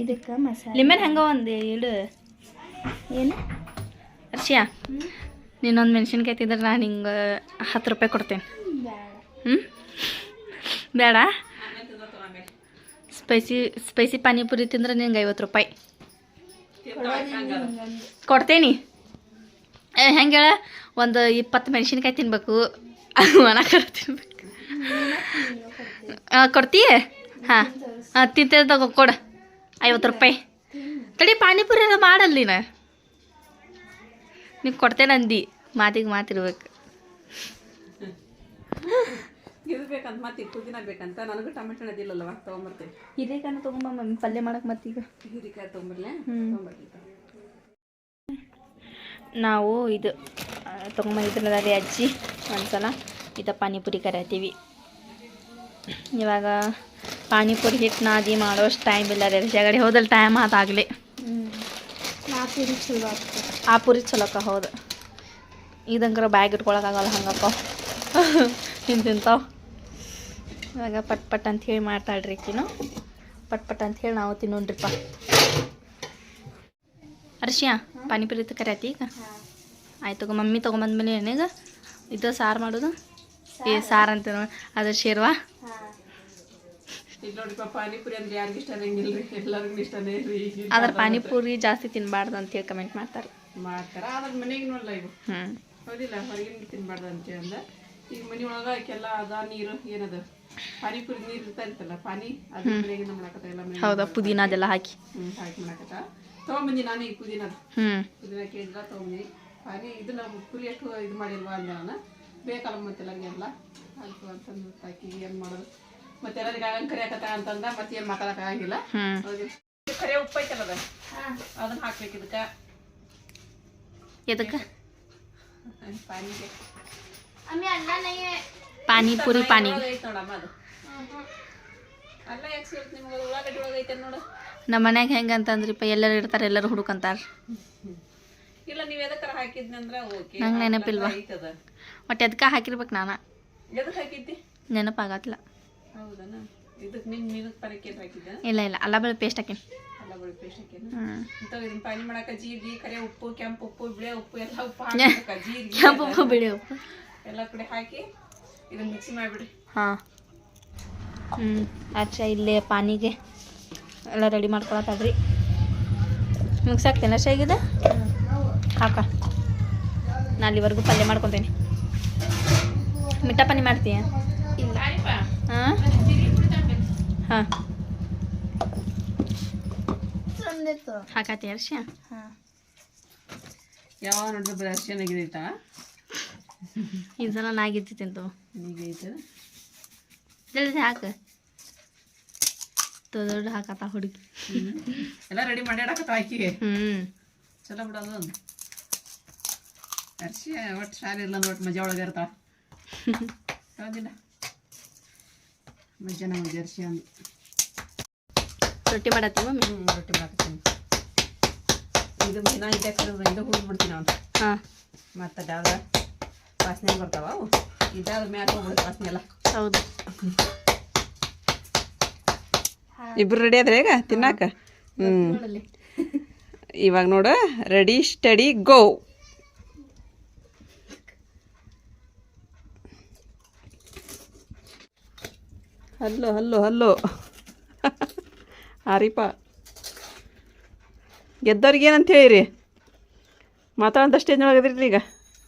ಇದಕ್ಕೆ ಮಸಾಲೆ. ಹೆಂಗ ಹಂಗ ಒಂದು ಇಡು ಏನು? ಅರ್ಷಿಯಾ ನೀನೊಂದು ಮೆಣಸಿನ್ಕಾಯಿ ತಿಂದ್ರೆ ನಾನು ಹಿಂಗೆ ಹತ್ತು ರೂಪಾಯಿ ಕೊಡ್ತೇನೆ. ಹ್ಞೂ ಬೇಡ. ಸ್ಪೈಸಿ ಸ್ಪೈಸಿ ಪಾನಿಪುರಿ ತಿಂದ್ರೆ ನಿಂಗೆ ಐವತ್ತು ರೂಪಾಯಿ. ಕೊಡ್ತೇನಿ. ಹೆಂಗೆ ಹೇಳ? ಒಂದು ಇಪ್ಪತ್ತು ಮೆಣಸಿನ್ಕಾಯಿ ತಿನ್ಬೇಕು. ಒಣಕರ ತಿನ್ಬೇಕು. ಕೊಡ್ತೀಯ? ಹಾಂ. ಹಾಂ ತಿಂತೇವೆ ತಗೋ, ಕೊಡು. ಐವತ್ತು ರೂಪಾಯಿ. ತಡಿ ಪಾನಿಪುರಿ ಎಲ್ಲ ಮಾಡಲ್ಲ ನೀನು ನೀವು ಕೊಡ್ತೇನೆ ಅಂದಿ ಮಾತಿಗೆ ಮಾತಿರ್ಬೇಕು ಇದು ಬೇಕಂತ ಮತ್ತೆ ಪುದೀನ ಬೇಕಂತ ನನಗೂ ಟೊಮೆಟೊ ಅದಿಲ್ಲಲ್ವ ತೊಗೊಂಬರ್ತೀನಿ ಹಿರೇಕಾನ ತೊಗೊಂಬ ಮಮ್ಮಿ ಪಲ್ಯ ಮಾಡಕ್ಕೆ ಮತ್ತೀಗ ಹೀರಿಕಾಯಿ ತೊಗೊಂಬರ್ಲೆ. ತೊಗೊಂಬರ್ಲಿ ನಾವು ಇದು ತೊಗೊಂಬಂದಿದ್ರಲ್ಲ ರೀ ಅಜ್ಜಿ ಒಂದ್ಸಲ ಇದು ಪಾನಿಪುರಿ ಕರೀತೀವಿ ಇವಾಗ ಪಾನಿಪುರಿ ಹಿಟ್ಟು ನಾದಿ ಮಾಡೋಷ್ಟು ಟೈಮ್ ಇಲ್ಲ ರೀ ಜಗಡೆ ಹೋದಲ್ಲಿ ಟೈಮ್ ಆದಾಗಲಿ ಆ ಪುರಿ ಚಲೋಕ ಹೌದು. ಇದಂಗ್ರ ಬ್ಯಾಗ್ ಇಟ್ಕೊಳಕ್ಕಾಗಲ್ಲ ಹಂಗಪ್ಪ. ಹಿಂಗೆ ತಿಂತಾವ ಇವಾಗ ಪಟ್ ಪಟ್ ಅಂತ ಹೇಳಿ ಮಾಡ್ತಾಳ್ರಿ ಕಿನು ಪಟ್ ಪಟ್ ಅಂತ ಹೇಳಿ ನಾವು ತಿನ್ನೋಣ್ರಿಪ್ಪ. ಅರ್ಶಿಯಾ ಪಾನಿಪುರಿ ಕರಿಯಾತಿ ಈಗ? ಆಯ್ತು ತಗೋ ಮಮ್ಮಿ ತೊಗೊಂಬಂದ್ಮೇಲೆ ಏನೀಗ ಇದು ಸಾರು ಮಾಡೋದು? ಏ ಸಾರು ಅಂತ ಅದು ಶೇರ್ವಾ? ಈಗ ನೋಡ್ರಿಪ್ಪ ಪಾನಿಪುರಿ ಅಂದ್ರೆ ಯಾರಿಗೂ ಇಷ್ಟ ಆಗಂಗಿಲ್ರಿ ಎಲ್ಲರಿಗೂ ಇಷ್ಟನೇ ರೀ ಆದ್ರೆ ಪಾನಿಪುರಿ ಜಾಸ್ತಿ ತಿನ್ನಬಾರ್ದು ಅಂತೇಳಿ ಕಮೆಂಟ್ ಮಾಡ್ತಾರೆ. ಮಾಡ್ತಾರ. ಆದ್ರೆ ಮನೆಗೆ ನೋಡಲ್ಲ ಇವು ಹ್ಞೂ ಹೌದಿಲ್ಲ ಹೊರಗಿನ ತಿನ್ಬಾರ್ದು ಅಂತ ಅಂದ. ಈಗ ಮನೆ ಒಳಗ ಆಕೆಲ್ಲ ಅದ ನೀರು ಏನದ? ಪಾನಿಪುರಿ ನೀರು ಇರ್ತಾ ಇರ್ತಲ್ಲ ಪಾನಿ ಅದ್ರ ಮನೆಗಿಂದ ಮಾಡಕತ್ತ ಎಲ್ಲ ಹೌದಾ ಪುದೀನ ಅದೆಲ್ಲ ಹಾಕಿ. ಹ್ಮ್ ಹಾಕಿ ಮಾಡಕತ್ತ. ತೊಗೊಂಬಂದಿ ನಾನು ಈ ಪುದೀನ ಹ್ಞೂ ಪುದೀನ ಕೇಳಿದ್ರ ತೊಗೊಂಬಂದಿ. ಪಾನಿ ಇದು ನಾವು ಪುರಿ ಎಷ್ಟು ಇದು ಮಾಡಿಲ್ವಾ ಅಂದ ನಾನು ಬೇಕಲ್ಲ ಮತ್ತೆಲ್ಲ ಎಲ್ಲರಿಗೆಲ್ಲ ಆಯ್ತು ಅಂತಂದು ಹಾಕಿ ಏನು ಮಾಡೋದು? ಮತ್ತೆ ಎಲ್ಲರಿಗೆ ಕರಿಯಕತ್ತ ಕರಿಯಾಕತ್ತ ಅಂತಂದ ಮತ್ತೆ ಏನು ಮಾತಾಡಕ್ ಆಗಿಲ್ಲ ಹ್ಞೂ ಕರೆ ಉಪ್ಪು ಐತಲ್ಲ ಅದ? ಅದನ್ನ ಹಾಕ್ಬೇಕು ಇದಕ್ಕೆ. ಎದಕ್ಕೆ? ಪಾನಿಗೆ. ಪಾನಿಪುರಿ ಪಾನಿ. ಐತ್ ನೋಡಮ್ಮ ಅದು. ಅಲ್ಲ ಯಾಕೆ ಸಿಗುತ್ತೆ ನಿಮ್ಗೆ ಅದು ಉಳ್ಳಾಗಡ್ಡಿ ಒಳಗೆ ಐತೆ ನೋಡು? ನಮ್ಮ ಮನ್ಯಾಗ ಹೆಂಗೆ ಅಂತಂದ್ರಿಪ್ಪ ಎಲ್ಲರೂ ಇರ್ತಾರೆ ಎಲ್ಲರೂ ಹುಡುಕಂತಾರೆ. ಇಲ್ಲ ನೀವು ಎದಕ್ಕಾರ ಹಾಕಿದ್ನಂದ್ರ ಓಕೆ. ನಂಗೆ ನೆನಪಿಲ್ವಾ? ಮತ್ತೆ ಒಟ್ಟು ಎದಕ್ಕೆ ಹಾಕಿರ್ಬೇಕು ನಾನು. ಎದಕ್ಕೆ ಹಾಕಿದ್ದಿ? ನೆನಪಾಗತ್ಲ. ಹೌದನ? ಇದಕ್ಕೆ ನಿನ್ನ ನಿನಗೆ ಪರಕ್ಕೆ ಹಾಕಿದ್ದ? ಇಲ್ಲ ಇಲ್ಲ. ಅಲ್ಲ ಬೆಳೆ ಪೇಸ್ಟ್ ಹಾಕೀನಿ. ಅಲ್ಲ ಬಳಿ ಪೇಸ್ಟ್ ಹಾಕಿನ? ಇಂಥವು ಇದನ್ನ ಪಾನಿ ಮಾಡಾಕ ಜೀರಿಗೆ ಕರೆ ಉಪ್ಪು ಕೆಂಪು ಉಪ್ಪು ಬಿಳೆ ಉಪ್ಪು ಎಲ್ಲ ಉಪ್ಪು ಹಾಕ್ಬೇಕ ಜೀರಿಗೆ ಕೆಂಪು ಬಿಡಿ ಉಪ್ಪು. ಎಲ್ಲ ಕಡೆ ಹಾಕಿ ಇದನ್ನ ಮಿಕ್ಸಿ ಮಾಡಿಬಿಡ್ರಿ. ಹಾಂ. ಹ್ಞೂ ಅಚ್ಚ ಇಲ್ಲೇ ಪಾನಿಗೆ ಎಲ್ಲ ರೆಡಿ ಮಾಡ್ಕೊಳತ್ತಾಗ್ರಿ ಮಿಕ್ಸ್ ಅಷ್ಟೇ ಆಗಿದೆ ಹಾಕ. ನಾನು ಅಲ್ಲಿವರೆಗೂ ಪಲ್ಯ ಮಾಡ್ಕೊತೇನೆ. ಮಿಠಾ ಪಾನಿ ಮಾಡ್ತೀಯ? ಹಾಂ. ಅರ್ಶಿಯ ಹರ್ಷ ಯಾವ ನೋಡಿದ್ರೆ ಬರೀ ಐತಾ ಈ ಸಲ ಈಗ ಐತೆ ಜಲ್ದಿ ಹಾಕ. ದೊಡ್ಡ ಹಾಕತ್ತ ಹುಡುಗಿ. ಎಲ್ಲ ರೆಡಿ ಮಾಡ್ಯಾಡಕತ್ತ ಆಕಿಗೆ ಹ್ಞೂ ಚಲೋ ಬಿಡೋದು ಅರ್ಶಿ ಒಟ್ಟು ಶಾಲೆ ಇಲ್ಲ ಒಟ್ಟು ಮಜಾ ಒಳಗೆ ಇರ್ತಾವ ಹೌದಿಲ್ಲ ಮಜ್ಜನ ಮಜಾ ಅರ್ಶಿ ಅಂದು. ರೊಟ್ಟಿ ಮಾಡತ್ತೀವ ರೊಟ್ಟಿ ಮಾಡ್ತೀನಿ ಇದು ಮೀನ ಇದೆ ಇದು ಹುಡ್ಬಿಡ್ತೀನಿ ಅವನು. ಹಾಂ. ಮತ್ತು ಅದಾದ ವಾಸನೆ ಬರ್ತಾವ ಅವು? ಇದಾದ ಮ್ಯಾಲೆ ಹೋಗ್ಬಿಡುತ್ತೆ ವಾಸನೆ ಎಲ್ಲ. ಹೌದು. ಇಬ್ರು ರೆಡಿ ಆದ್ರೆ ಈಗ? ತಿನ್ನಾಕ? ಹ್ಞೂ ಇವಾಗ ನೋಡು ready steady go hello hello hello. ಹರಿಪ ಗೆದ್ದವ್ರಿಗೆ ಏನಂತ ಹೇಳಿರಿ? ಮಾತಾಡೋಂಥ ಅಷ್ಟೇ ಒಳಗದ್ರಿ ಈಗ.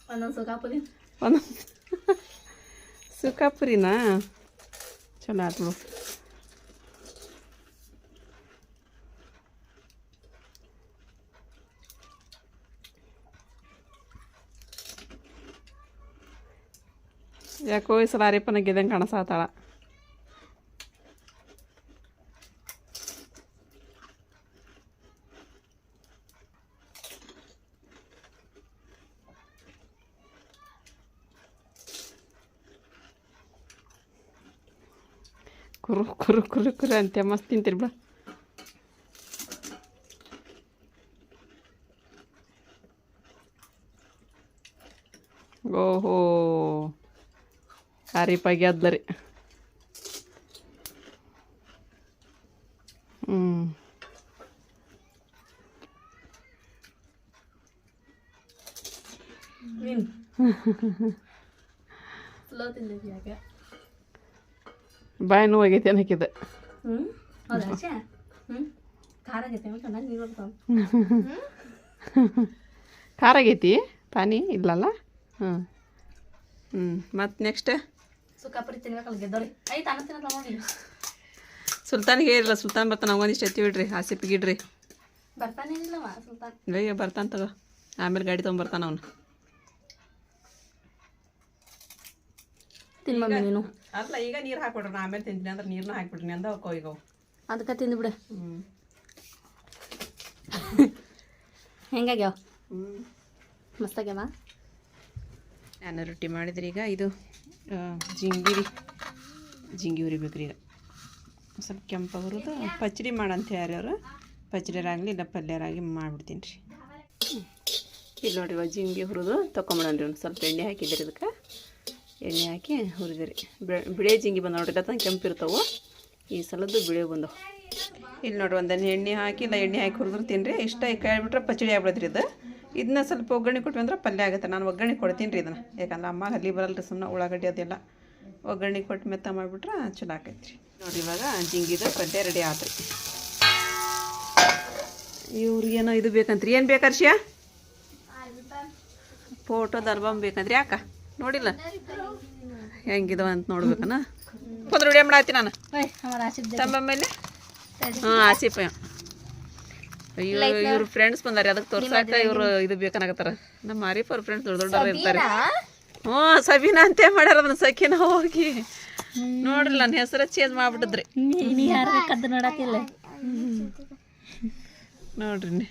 ಒಂದೊಂದು ಸುಖಾಪುರಿ ಒಂದೊಂದು ಸುಖಾಪುರಿನಾ ಚಲೋ ಆಯ್ತು ಯಾಕೋ ಈ ಸಲ ಅರಿಪನ ಗೆದ್ದಂಗೆ ಕಾಣಿಸಾತಾಳ. ಕುರು ಕುರು ಕುರು ಕುರು ಅಂತೆ ಮಸ್ತ್ ತಿಂತೀರಿ ಬಿಡ ಓಹೋ ಹರಿಪ ಗೆದ್ಲರಿ ಹ್ಞೂ ನೀನು ಸ್ಲೋ ನೋವು ಬಾಯಿ ನೋವಾಗೈತಿ ಅನ್ನಕಿದೆ ಹ್ಞೂ ಹೌದಾ ಹ್ಞೂ ಖಾರ ಆಗೈತೆ ಖಾರ ಆಗೈತಿ? ಪಾನಿ ಇಲ್ಲಲ್ಲ? ಹ್ಞೂ ಹ್ಞೂ ಮತ್ತು ನೆಕ್ಸ್ಟ್ ಸುಖಾಪುರಿ ತಿನ್ಬೇಕಲ್ಲ ಗೆದ್ದವ್ರಿ ಐತೆ ಅನ್ನ ತಿನ್ನಲ್ಲ ನೋಡಿ ಸುಲ್ತಾನಿಗೆ ಹೇಳಿರಲ್ಲ ಸುಲ್ತಾನ್ ಬರ್ತಾನೆ ಒಂದಿಷ್ಟು ಎತ್ತಿ ಬಿಡ್ರಿ ಆಸಿಪಿಗೆ ಇಡ್ರಿ. ಬರ್ತಾನೆ ಇಲ್ಲವ ಸುಲ್ತಾನ್. ಅಯ್ಯೋ ಬರ್ತಾನೆ ತಗೋ. ಆಮೇಲೆ ಗಾಡಿ ತೊಗೊಂಬರ್ತಾನೆ ಅವನು. ತಿನ್ ಮಮ್ಮಿ ನೀನು. ಅಲ್ಲ ಈಗ ನೀರು ಹಾಕ್ಬಿಡ್ರಿ ನಾ ಆಮೇಲೆ ತಿಂತೀನಿ ಅಂದ್ರೆ ನೀರನ್ನ ಹಾಕ್ಬಿಡ್ರಿ ಅಂದ ಅವಕ್ಕೋ ಈಗ ಅದಕ್ಕೆ ತಿಂದ್ಬಿಡು ಹ್ಞೂ ಹೆಂಗಾಗ್ಯಾವ? ಹ್ಞೂ ಮಸ್ತಾಗ್ಯಾವ? ನಾನು ರೊಟ್ಟಿ ಮಾಡಿದ್ರಿ ಈಗ ಇದು ಜಿಂಗಿರಿ. ಜಿಂಗಿ ಉರಿಬೇಕ್ರಿ ಈಗ. ಸ್ವಲ್ಪ ಕೆಂಪಾಗಿರೋದು ಪಚ್ಚಡಿ ಮಾಡಂತ ಯಾರ್ಯಾರು ಪಚ್ಚಡಿರಾಗಲಿ ಇಲ್ಲ ಪಲ್ಯರಾಗಿ ಮಾಡಿಬಿಡ್ತೀನಿ ರೀ. ಇಲ್ಲಿ ನೋಡಿರಿ ಇವಾಗ ಜಿಂಗಿ ಹುರಿದು ತೊಗೊಂಬಿಡೋಣ್ರಿ ಒಂದು ಸ್ವಲ್ಪ ಎಣ್ಣೆ ಹಾಕಿದ್ರಿ ಇದಕ್ಕೆ. ಎಣ್ಣೆ ಹಾಕಿ ಹುರಿದಿರಿ. ಬಿಳೆ ಜಿಂಗಿ ಬಂದ ನೋಡ್ರಿ ಅದನ್ನ ಕೆಂಪು ಇರ್ತಾವೆ. ಈ ಸಲದ್ದು ಬಿಳಿ ಬಂದವು ಇಲ್ಲಿ ನೋಡ್ರಿ ಒಂದನ್ನು ಎಣ್ಣೆ ಹಾಕಿ, ಇಲ್ಲ ಎಣ್ಣೆ ಹಾಕಿ ಹುರಿದ್ರೆ ತಿನ್ರಿ ಇಷ್ಟ ಬಿಟ್ರೆ ಪಚಡಿ ಆಗ್ಬಿಡ್ರಿ ಇದು. ಇದನ್ನ ಸ್ವಲ್ಪ ಒಗ್ಗರಣೆ ಕೊಟ್ವಿ ಅಂದ್ರೆ ಪಲ್ಯ ಆಗುತ್ತೆ. ನಾನು ಒಗ್ಗರಣೆ ಕೊಡ್ತೀನಿ ರೀ ಇದನ್ನು. ಯಾಕಂದ್ರೆ ಅಮ್ಮ ಅಲ್ಲಿ ಬರಲ್ಲ ರೀ ಸುಮ್ಮನೆ ಉಳ್ಳಾಗಡ್ಡಿ ಅದೆಲ್ಲ. ಒಗ್ಗರಣೆ ಕೊಟ್ಟು ಮೆತ್ತ ಮಾಡಿಬಿಟ್ರೆ ಚಲೋ ಆಕೈತೆ ರೀ. ನೋಡಿರಿ ಇವಾಗ ಜಿಂಗಿದ ಪಲ್ಯ ರೆಡಿ ಆತ್ರಿ. ಇವ್ರಿಗೇನೋ ಇದು ಬೇಕಂತ್ರಿ. ಏನು ಬೇಕರ್ಷಿಯ ಫೋಟೋದ ಆಲ್ಬಮ್ ಬೇಕಂದ್ರಿ ಯಾಕ? ನೋಡಿಲ್ಲ? ಹೆಂಗಿದವ ಅಂತ ನೋಡ್ಬೇಕನ? ಕುಂದ್ರ ವಿಡಿಯೋ ಮಾಡಾತಿ ನಾನು. ತಂಬಮೇಲೆ ಹಾ ಆಸಿಪ ಅಯ್ಯೋ ಇವ್ರು ಫ್ರೆಂಡ್ಸ್ ಬಂದಾರೆ ಅದಕ್ಕೆ ತೋರ್ಸಾಕ ಇವ್ರು ಇದು ಬೇಕನಾಗತ್ತಾರ. ನಮ್ಮ ಮಾರಿ ಅವ್ರ ಫ್ರೆಂಡ್ಸ್ ದೊಡ್ಡ ದೊಡ್ಡವ್ರು ಇರ್ತಾರೆ. ಹ್ಞೂ ಸಬೀನಾ ಅಂತೇ ಮಾಡ್ಯಾರ ಅದನ್ನ ಸಖಿನ ಹೋಗಿ. ನೋಡ್ರಿ ನನ್ನ ಹೆಸರು ಚೇಂಜ್ ಮಾಡ್ಬಿಟ್ಟಿದ್ರಿ. ನೋಡ್ರಿ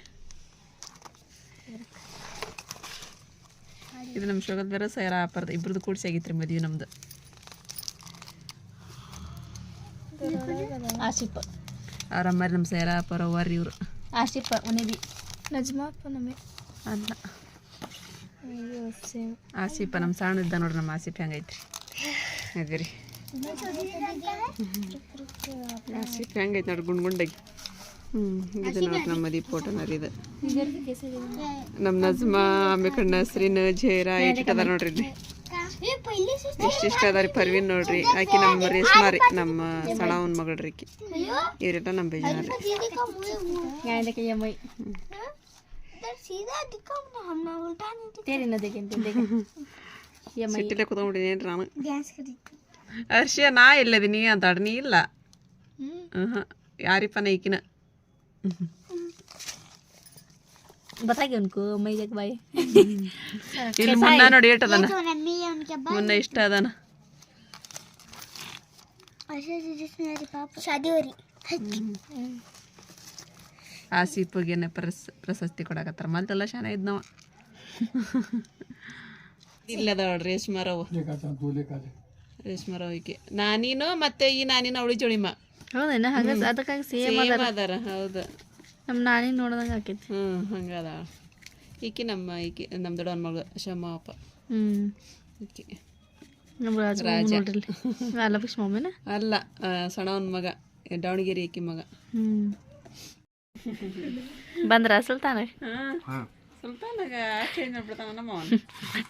ಇದು ನಮ್ಮ ಶೋಕದ ಬೇರೆ ಸೈರ ಆಪರ್ದ. ಇಬ್ರದ್ದು ಆಗಿತ್ತು ಆಗೈತ್ರಿ ಮದುವೆ ನಮ್ದು. ಆಶಿಪ್ ಅವ್ರ ಅಮ್ಮಾರಿ ನಮ್ಮ ಸೈರ ಆಪರ್ ಅವ್ವಾರಿ ಇವರು. ಆಶಿಪ್ ಉನಿಬಿ ನಜ್ಮಾಪ್ಪ ನಮಗೆ. ಅಲ್ಲ. ಅಯ್ಯೋ ಸೇಮ್. ಆಸಿಪ ನಮ್ಮ ಸಣ್ಣ ಇದ್ದ ನೋಡ್ರಿ ನಮ್ಮ ಆಸಿಪ ಹೆಂಗೈತ್ರಿ ಅದೇ ರೀ ಆಸಿಪ್ ಹೆಂಗೈತೆ ನೋಡ್ರಿ ಗುಂಡ್ ಗುಂಡಾಗಿ. ಹ್ಞೂ ಇದು ನೋಡ್ರಿ ನಮ್ಮ ಮದಿ ಫೋಟೋನ ರೀ ಇದು. ನಮ್ಮ ನಜ್ಮಾ ಆಮೇಲೆ ನಸ್ರಿನ್ ಜೇರಾ ಅದ ನೋಡ್ರಿ ಇಲ್ಲಿ. ಇಷ್ಟಿಷ್ಟ ಅದ ರೀ ಪರ್ವಿನ್ ನೋಡ್ರಿ. ಆಕಿ ನಮ್ಮ ರೇಷ್ಮಾ ರೀ. ನಮ್ಮ ಸಣವನ್ ಮಗಳ್ರಿ ಆಕಿ. ಇವರೆಲ್ಲ ನಮ್ಮ ಬೇಜಾನ ರೀ. ಸಿಟ್ಟಿಲೆ ಕುತ್ಕೊಂಡ್ಬಿಟ್ಟಿನಿ ನಾನು? ಅರ್ಷಿಯ ನಾ ಎಲ್ಲದಿನಿ ಅಂತ ನೀ ಇಲ್ಲ ಯಾರಿ ಯಾರಿಪ್ಪನ ಈಕಿನ? ಗೊತ್ತಾಗ್ಯನ್ಕು ಮೈಜಾಗ ಬಾಯ್. ಇಲ್ಲಿ ಮುನ್ನ ನೋಡಿ ಏಟದನ? ಮುನ್ನ ಇಷ್ಟ ಅದನ? ಆ ಸೀಪುಗೇನೆ ಪ್ರಸ್ ಪ್ರಶಸ್ತಿ ಕೊಡಕತ್ತಾರ. ಮಲ್ತೆಲ್ಲ ಶಾನೆ ಇದ್ನವ. ಇಲ್ಲದ ರೇಷ್ಮರವು ರೇಷ್ಮರವಿಗೆ ನಾನೀನು ಮತ್ತೆ ಈ ನಾನಿನ ಅವಳಿ ಜೋಳಿಮ ಹೌದೇನ? ಹಾಗ ಅದಕ್ಕಾಗಿ ಸೇಮ್ ಸೇಮ್ ಅದಾರ. ಹೌದು. ನಮ್ಮ ನಾನಿ ನೋಡ್ದಂಗೆ ಆಕೈತಿ. ಹ್ಞೂ ಹಂಗದ ಈಕಿ ನಮ್ಮ ಈಕಿ ನಮ್ಮ ದೊಡ್ಡವನ ಮಗಳು ಶಮ್ಮಪ್ಪ ಹ್ಞೂ ಈಕಿ. ನಮ್ಮ ರಾಜ ರಾಜ. ನೋಡ್ರಿ. ಅಲ್ಲಭಿಷ್ ಮಮ್ಮಿನ? ಅಲ್ಲ ಸಣ್ಣವನ ಮಗ ದಾವಣಗೆರೆ ಈಕಿ ಮಗ. ಹ್ಞೂ ಬಂದ್ರ ಸುಲ್ತಾನ? ಸ್ವಲ್ಪ ನನಗ ಚೇಂಜ್ ಮಾಡ್ಬಿಡ್ತಾನ ನಮ್ಮ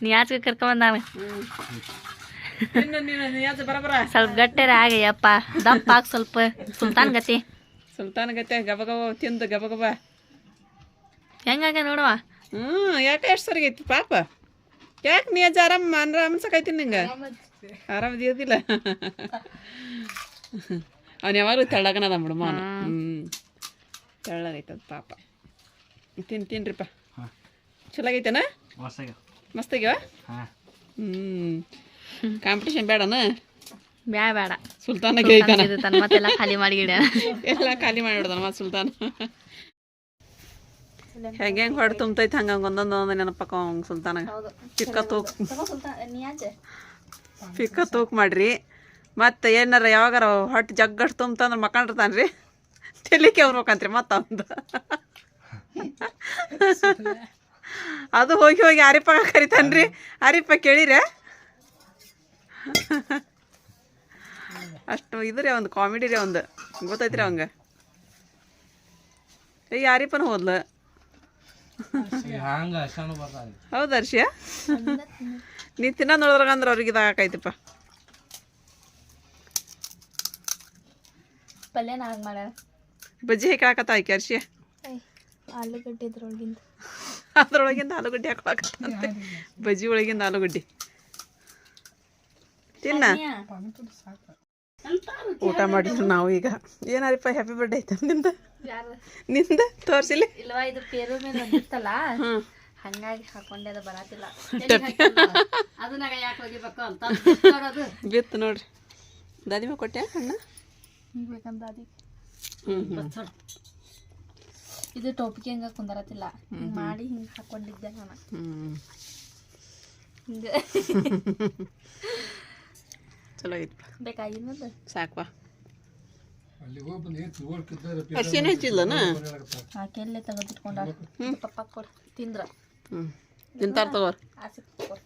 ನೀ ಆಚೆ ಕರ್ಕೊಂಬಂದಾನ ಇನ್ನು ನೀನು ಯಾವ್ದು ಬರಬರ ಸ್ವಲ್ಪ ಗಟ್ಟೆರ ಆಗಯ್ಯಪ್ಪ ದಪ್ಪ ಹಾಕ್ ಸ್ವಲ್ಪ. ಸುಲ್ತಾನ್ ಗತಿ. ಸುಲ್ತಾನ್ ಗತಿ ಗಬ ಗಬ ತಿಂದು ಗಬ ಗಬ. ಹೆಂಗಾಗ ನೋಡುವ? ಹ್ಞೂ ಯಾಕೆ ಎಷ್ಟು ಐತಿ ಪಾಪ? ಯಾಕೆ ನೀ ಅಜ್ಜ ಆರಾಮ್ ಅನ್ರ ಅನ್ಸಕೈತಿ ನಿಂಗೆ? ಆರಾಮದಿಯೋದಿಲ್ಲ ಅವ್ನು ಯಾವಾಗಲೂ ತೆಳ್ಳಗನದ ಬಿಡಮ್ಮ ಹ್ಞೂ ತೆಳ್ಳಗೈತದ ಪಾಪ. ತಿನ್ ತಿನ್ರಿಪ್ಪ. ಚಲೋ ಆಗೈತೇನ? ಮಸ್ತಾಗ್ಯವ ಹ್ಞೂ ಕಾಂಪಿಟೇಷನ್ ಬೇಡನ? ಬ್ಯಾ ಬೇಡ ಸುಲ್ತಾನ ಕೇಳ್ತಾನ ಇದು ತನ್ನ ಮತ್ತೆಲ್ಲ ಖಾಲಿ ಮಾಡಿ ಗಿಡ ಎಲ್ಲ ಖಾಲಿ ಮಾಡಿಬಿಡ್ದಾನ ಮತ್ತೆ ಸುಲ್ತಾನ. ಹೆಂಗೆ ಹೆಂಗೆ ಹೊಡೆ ತುಂಬತೈತೆ ಹಂಗೆ ಒಂದೊಂದು ಒಂದೊಂದು ನೆನಪಕ್ಕ ಅವಂಗೆ ಸುಲ್ತಾನ ಚಿಕ್ಕ ತೂಕ್. ಪಿಕ್ಕ ತೂಕ್ ಮಾಡ್ರಿ. ಮತ್ತೆ ಏನಾರ ಯಾವಾಗಾರ ಹೊಟ್ಟೆ ಜಗ್ಗಟ್ಟು ತುಂಬತಂದ್ರೆ ಮಕ್ಕಂಡಿರ್ತಾನೆ ರೀ ತೆಲಿಕೆ ಅವ್ರಬೇಕಂತ್ರಿ ಮತ್ತೆ ಅವಂದು. ಅದು ಹೋಗಿ ಹೋಗಿ ಅರಿಪಗ ಕರಿತಾನ್ರಿ. ಅರಿಪ ಕೇಳಿರ? ಅಷ್ಟು ಇದು ರೀ ಒಂದು ಕಾಮಿಡಿ ರೀ ಒಂದು. ಗೊತ್ತೈತ್ರಿ ಅವಂಗ? ಏ ಯಾರಿಪನ ಹೋದ್ಲ? ಹೌದಾ ಅರ್ಷಿಯ ನೀ ತಿನ್ನ ನೋಡಿದ್ರಾಗ ಅಂದ್ರೆ ಅವ್ರಿಗೆ ಇದಾಗೈತಿಪ್ಪ ಪಲ್ಯ ನಾ ಹಂಗೆ ಮಾಡ್ಯಾರ? ಬಜ್ಜಿ ಹಾಕಾಕತ್ತ ಆಯ್ಕೆ ಅರ್ಷಿಯ ಆಲೂಗಡ್ಡೆ ಇದ್ರೊಳಗಿಂದ. ಅದ್ರೊಳಗಿಂದ ಆಲೂಗಡ್ಡೆ ಹಾಕೊಳಕತ್ತಂತೆ. ಬಜ್ಜಿ ಒಳಗಿಂದ ಆಲೂಗಡ್ಡೆ. ತಿನ್ನ ಊಟ ಮಾಡಿದ್ರು ನಾವು ಈಗ. ಏನಾರಿಪ್ಪ ಹ್ಯಾಪಿ ಬರ್ಡೇ ಐತ ನಿಂದ? ಯಾರು? ನಿಂದ? ತೋರ್ಸಿಲಿ? ಇಲ್ವಾ ಇದು ಪೇರು ಮೇಲೆ ಇತ್ತಲ್ಲ ಹಂಗಾಗಿ ಹಾಕೊಂಡೆ ಅದು ಬರತ್ತಿಲ್ಲ. ಅದನ್ನಾಗ ಯಾಕೆ ಹೋಗಿಬೇಕು ಅಂತ ಬಿತ್ತು ನೋಡ್ರಿ. ದಾದಿಮ ಕೊಟ್ಟೆ ಅಣ್ಣ? ಬೇಕಂತ ಅದಿ ಹ್ಞೂ ಇದು ಟೋಪಿಗೆ ಹಂಗ ಕುಂದರತ್ತಿಲ್ಲ. ಮಾಡಿ ಹಿಂಗ ಹಾಕೊಂಡಿದ್ದೆ ನಾನು. ಹಿಂಗೆ. ಚಲೋ ಐತಿ ಬೇಕಾಗಿನ್ನದು ಸಾಕ್ವಾ. ಹರ್ಷಿನ ಹೆಚ್ಚಿಲ್ಲನ ಆಕೆಲ್ಲೇ ತೆಗೆದಿಟ್ಕೊಂಡ ಪಪ್ಪ ಕೊಡು ತಿಂದ್ರ. ಹ್ಞೂ ತಿಂತಾರ ತಗೋರಿ. ಆಸೆ ಕೊಡು